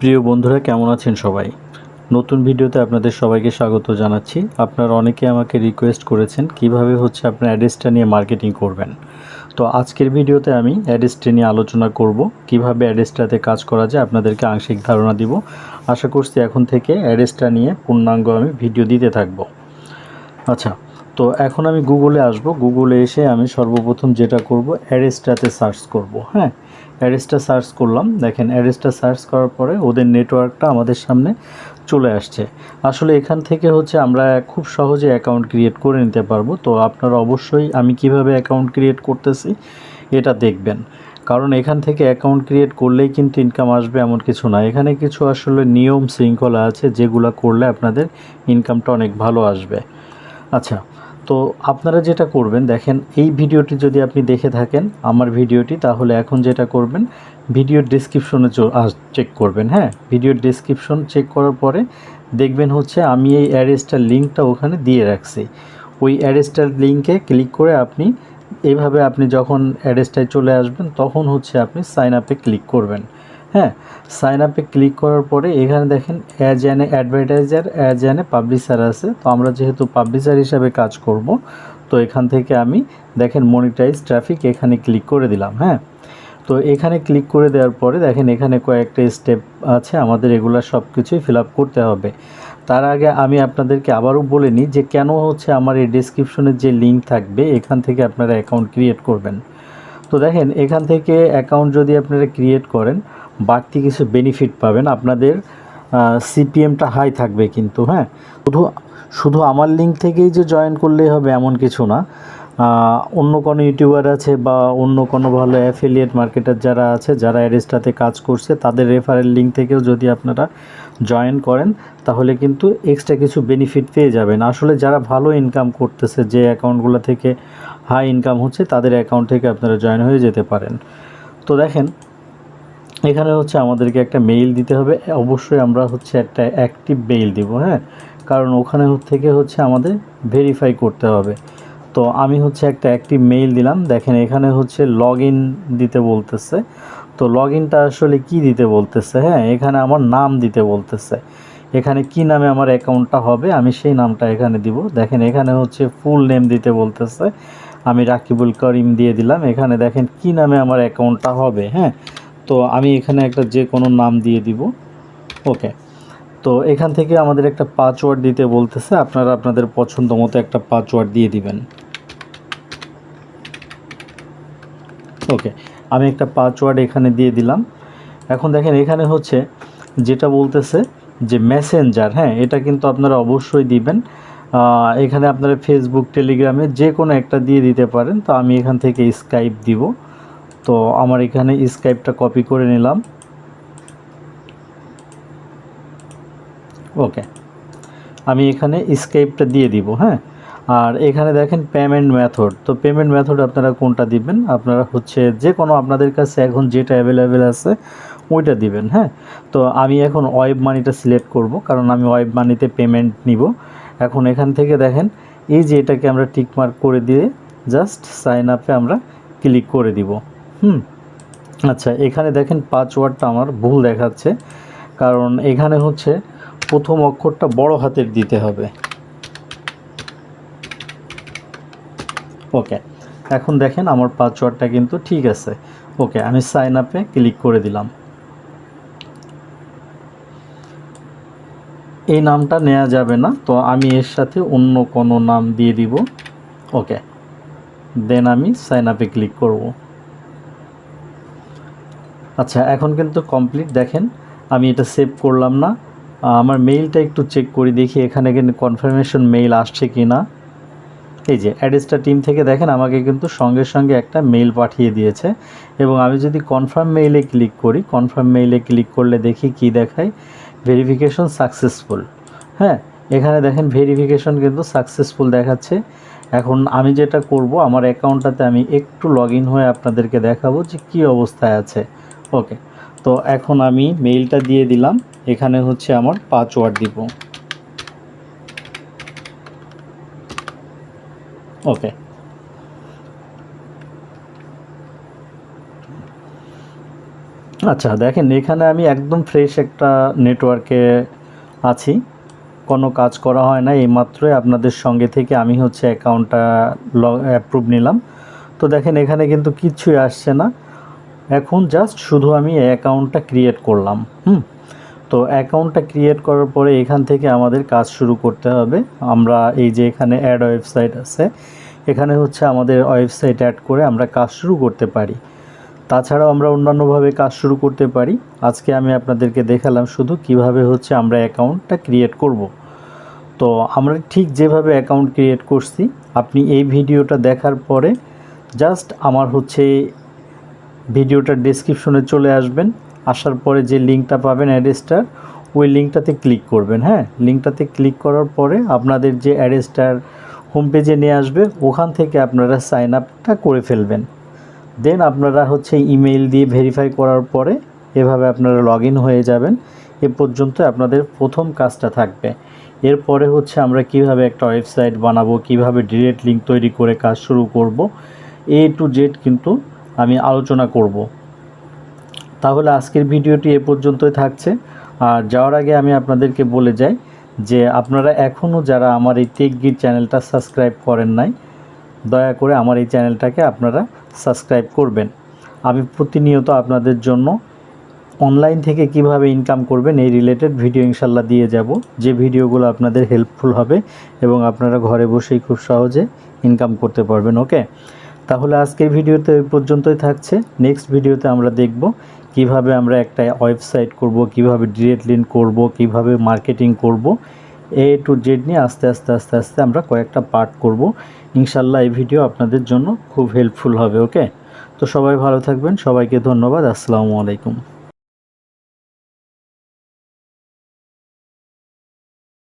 প্রিয় বন্ধুরা, কেমন আছেন সবাই? নতুন ভিডিওতে আপনাদের সবাইকে স্বাগত জানাচ্ছি। আপনারা অনেকে আমাকে রিকোয়েস্ট করেছেন কীভাবে হচ্ছে আপনার অ্যাড্রেসটা নিয়ে মার্কেটিং করবেন। তো আজকের ভিডিওতে আমি অ্যাড্রেসটা নিয়ে আলোচনা করব, কীভাবে অ্যাড্রেসটাতে কাজ করা যায়, আপনাদেরকে আংশিক ধারণা দিব। আশা করছি এখন থেকে অ্যাড্রেসটা নিয়ে পূর্ণাঙ্গ আমি ভিডিও দিতে থাকব। আচ্ছা তো এখন আমি গুগলে আসব। গুগলে এসে আমি সর্বপ্রথম যেটা করব অ্যাড্রেসটাতে সার্চ করব হ্যাঁ? অ্যারেস্টা সার্চ করলাম। দেখেন অ্যারেস্টা সার্চ করার পরে ওদের নেটওয়ার্কটা আমাদের সামনে চলে আসছে। আসলে এখান থেকে হচ্ছে আমরা খুব সহজে অ্যাকাউন্ট ক্রিয়েট করে নিতে পারব। তো আপনারা অবশ্যই আমি কীভাবে অ্যাকাউন্ট ক্রিয়েট করতেছি, এটা দেখবেন। কারণ এখান থেকে অ্যাকাউন্ট ক্রিয়েট করলেই কিন্তু ইনকাম আসবে এমন কিছু না। এখানে কিছু আসলে নিয়ম শৃঙ্খলা আছে যেগুলো করলে আপনাদের ইনকামটা অনেক ভালো আসবে। আচ্ছা তো আপনারা যেটা করবেন, দেখেন এই ভিডিওটি যদি আপনি দেখে থাকেন, আমার ভিডিওটি, তাহলে এখন যেটা করবেন, ভিডিওর ডিসক্রিপশনে চেক করবেন হ্যাঁ? ভিডিওর ডিসক্রিপশন চেক করার পরে দেখবেন হচ্ছে আমি এই অ্যাড্রেসটার লিঙ্কটা ওখানে দিয়ে রাখছি। ওই অ্যাড্রেসটার লিঙ্কে ক্লিক করে আপনি এভাবে আপনি যখন অ্যাড্রেসটায় চলে আসবেন, তখন হচ্ছে আপনি সাইন আপে ক্লিক করবেন। হ্যাঁ সাইন আপে ক্লিক করার পরে এখানে দেখেন as an advertiser as an publisher আছে। তো আমরা যেহেতু পাবলিশার হিসাবে কাজ করব, তো এখান থেকে আমি দেখেন মনিটাইজ ট্রাফিক এখানে ক্লিক করে দিলাম হ্যাঁ। তো এখানে ক্লিক করে দেওয়ার পরে দেখেন এখানে কয়েকটা স্টেপ আছে, আমাদের এগুলো সব কিছুই ফিল করতে হবে। তার আগে আমি আপনাদেরকে আবারও বলে নিই যে কেন হচ্ছে আমার এই ডিসক্রিপশনের যে লিঙ্ক থাকবে, এখান থেকে আপনারা অ্যাকাউন্ট ক্রিয়েট করবেন। তো দেখেন এখান থেকে অ্যাকাউন্ট যদি আপনারা ক্রিয়েট করেন বাড়তি কিছু বেনিফিট পাবেন। আপনাদের সিপিএমটা হাই থাকবে কিন্তু হ্যাঁ? শুধু শুধু আমার লিঙ্ক থেকেই যে জয়েন করলেই হবে এমন কিছু না। অন্য কোনো ইউটিউবার আছে বা অন্য কোনো ভালো অ্যাফিলিয়েট মার্কেটার যারা আছে, যারা অ্যাড্রেসটাতে কাজ করছে, তাদের রেফারেল লিঙ্ক থেকেও যদি আপনারা জয়েন করেন, তাহলে কিন্তু এক্সট্রা কিছু বেনিফিট পেয়ে যাবেন। আসলে যারা ভালো ইনকাম করতেছে, যে অ্যাকাউন্টগুলো থেকে হাই ইনকাম হচ্ছে, তাদের অ্যাকাউন্ট থেকে আপনারা জয়েন হয়ে যেতে পারেন। তো দেখেন এখানে হচ্ছে আমাদেরকে একটা মেইল দিতে হবে। অবশ্যই আমরা হচ্ছে একটা অ্যাক্টিভ মেইল দিব হ্যাঁ? কারণ ওখানে থেকে হচ্ছে আমাদের ভেরিফাই করতে হবে। তো আমি হচ্ছে একটা অ্যাক্টিভ মেইল দিলাম। দেখেন এখানে হচ্ছে লগ দিতে বলতেছে। তো লগ ইনটা আসলে কি দিতে বলতেছে হ্যাঁ? এখানে আমার নাম দিতে বলতেছে। এখানে কি নামে আমার অ্যাকাউন্টটা হবে, আমি সেই নামটা এখানে দিব। দেখেন এখানে হচ্ছে ফুল নেম দিতে বলতেছে। আমি রাকিবুল করিম দিয়ে দিলাম। এখানে দেখেন কি নামে আমার অ্যাকাউন্টটা হবে হ্যাঁ? তো আমি এখানে একটা যে কোনো নাম দিয়ে দিব। ওকে। তো এখান থেকে আমাদের একটা পাসওয়ার্ড দিতে বলতেছে, আপনারা আপনাদের পছন্দ মতো একটা পাসওয়ার্ড দিয়ে দিবেন। ওকে, আমি একটা পাসওয়ার্ড এখানে দিয়ে দিলাম। এখন দেখেন এখানে হচ্ছে যেটা বলতেছে যে মেসেঞ্জার হ্যাঁ এটা কিন্তু আপনারা অবশ্যই দিবেন। এখানে আপনারা ফেসবুক টেলিগ্রামে যে কোনো একটা দিয়ে দিতে পারেন। তো আমি এখান থেকে স্কাইপ দিব। তো আমার এখানে স্কাইপটা কপি করে নিলাম। ওকে আমি এখানে স্কাইপটা দিয়ে দিব হ্যাঁ? আর এখানে দেখেন পেমেন্ট মেথড তো পেমেন্ট মেথড আপনারা কোনটা দিবেন? আপনারা হচ্ছে যে কোনো আপনাদের কাছে এখন যেটা অ্যাভেলেবেল আছে, ওইটা দিবেন হ্যাঁ? তো আমি এখন ওয়েব মানিটা সিলেক্ট করব, কারণ আমি ওয়েব মানিতে পেমেন্ট নিব। এখন এখান থেকে দেখেন, এই যে এটাকে আমরা টিকমার্ক করে দিয়ে জাস্ট সাইন আপে আমরা ক্লিক করে দিব। হুম। আচ্ছা এখানে দেখেন পাসওয়ার্ডটা আমার ভুল দেখাচ্ছে। কারণ এখানে হচ্ছে প্রথম অক্ষরটা বড় হাতের দিতে হবে। ওকে, এখন দেখেন আমার পাসওয়ার্ডটা কিন্তু ঠিক আছে। ওকে, আমি সাইন আপে ক্লিক করে দিলাম। এই নামটা নেওয়া যাবে না, তো আমি এর সাথে অন্য কোনো নাম দিয়ে দিব। ওকে দেন আমি সাইন আপে ক্লিক করব। আচ্ছা এখন কিন্তু কমপ্লিট দেখেন, আমি এটা সেভ করলাম না। আমার মেইলটা একটু চেক করি, দেখি এখানে কিন্তু কনফার্মেশন মেইল আসছে কি না এই যে অ্যাড্রেসটা টিম থেকে দেখেন, আমাকে কিন্তু সঙ্গে সঙ্গে একটা মেইল পাঠিয়ে দিয়েছে। এবং আমি যদি কনফার্ম মেইলে ক্লিক করি কনফার্ম মেইলে ক্লিক করলে দেখি কি দেখায় ভেরিফিকেশন সাকসেসফুল হ্যাঁ এখানে দেখেন ভেরিফিকেশন কিন্তু সাকসেসফুল দেখাচ্ছে। এখন আমি যেটা করব, আমার অ্যাকাউন্টটাতে আমি একটু লগ হয়ে আপনাদেরকে দেখাবো যে কী অবস্থায় আছে। ওকে তো এখন আমি মেইলটা দিয়ে দিলাম। এখানে হচ্ছে আমার পাসওয়ার্ড দিব। ওকে আচ্ছা দেখেন, এখানে আমি একদম ফ্রেশ একটা নেটওয়ার্কে আছি। কোনো কাজ করা হয় না, এইমাত্রই আপনাদের সঙ্গে থেকে আমি হচ্ছে অ্যাকাউন্টটা লগ অ্যাপ্রুভ নিলাম। তো দেখেন, এখানে কিন্তু কিচ্ছুই আসছে না। এখন জাস্ট শুধু আমি অ্যাকাউন্টটা ক্রিয়েট করলাম, হুম? তো অ্যাকাউন্টটা ক্রিয়েট করার পরে এখান থেকে আমাদের কাজ শুরু করতে হবে। আমরা এই যে এখানে অ্যাড ওয়েবসাইট আছে, এখানে হচ্ছে আমাদের ওয়েবসাইট অ্যাড করে আমরা কাজ শুরু করতে পারি। তাছাড়াও আমরা অন্যান্যভাবে কাজ শুরু করতে পারি। আজকে আমি আপনাদেরকে দেখালাম শুধু কীভাবে হচ্ছে আমরা অ্যাকাউন্টটা ক্রিয়েট করব। তো আমরা ঠিক যেভাবে অ্যাকাউন্ট ক্রিয়েট করছি, আপনি এই ভিডিওটা দেখার পরে জাস্ট আমার হচ্ছে ভিডিওটার ডেসক্রিপশনে চলে আসবেন। আসার পরে যে লিঙ্কটা পাবেন অ্যাড্রেসটার ওই লিঙ্কটাতে ক্লিক করবেন হ্যাঁ? লিঙ্কটাতে ক্লিক করার পরে আপনাদের যে অ্যাড্রেসটার হোম পেজে নিয়ে আসবে, ওখান থেকে আপনারা সাইন আপটা করে ফেলবেন। দেন আপনারা হচ্ছে ইমেইল দিয়ে ভেরিফাই করার পরে এভাবে আপনারা লগ হয়ে যাবেন। এ পর্যন্ত আপনাদের প্রথম কাজটা থাকবে। এরপরে হচ্ছে আমরা কীভাবে একটা ওয়েবসাইট বানাবো, কীভাবে ডিরেক্ট লিঙ্ক তৈরি করে কাজ শুরু করব এ টু জেড কিন্তু আমি আলোচনা করব। তাহলে আজকের ভিডিওটি এ পর্যন্তই থাকছে। আর যাওয়ার আগে আমি আপনাদেরকে বলে যাই যে আপনারা এখনও যারা আমার এই টেক গিট চ্যানেলটা সাবস্ক্রাইব করেন নাই, দয়া করে আমার এই চ্যানেলটাকে আপনারা সাবস্ক্রাইব করবেন। আমি প্রতিনিয়ত আপনাদের জন্য অনলাইন থেকে কীভাবে ইনকাম করবেন এই রিলেটেড ভিডিও ইনশাল্লাহ দিয়ে যাব। যে ভিডিওগুলো আপনাদের হেল্পফুল হবে এবং আপনারা ঘরে বসেই খুব সহজে ইনকাম করতে পারবেন ওকে তাহলে আজকের ভিডিওতে এই পর্যন্তই থাকছে। নেক্সট ভিডিওতে আমরা দেখব কীভাবে আমরা একটা ওয়েবসাইট করব, কীভাবে ডিরেক্ট লিঙ্ক করব, কীভাবে মার্কেটিং করব। এ টু জেড নিয়ে আস্তে আস্তে আস্তে আস্তে আমরা কয়েকটা পার্ট করব। ইনশাল্লাহ এই ভিডিও আপনাদের জন্য খুব হেল্পফুল হবে ওকে তো সবাই ভালো থাকবেন, সবাইকে ধন্যবাদ, আসসালামু আলাইকুম।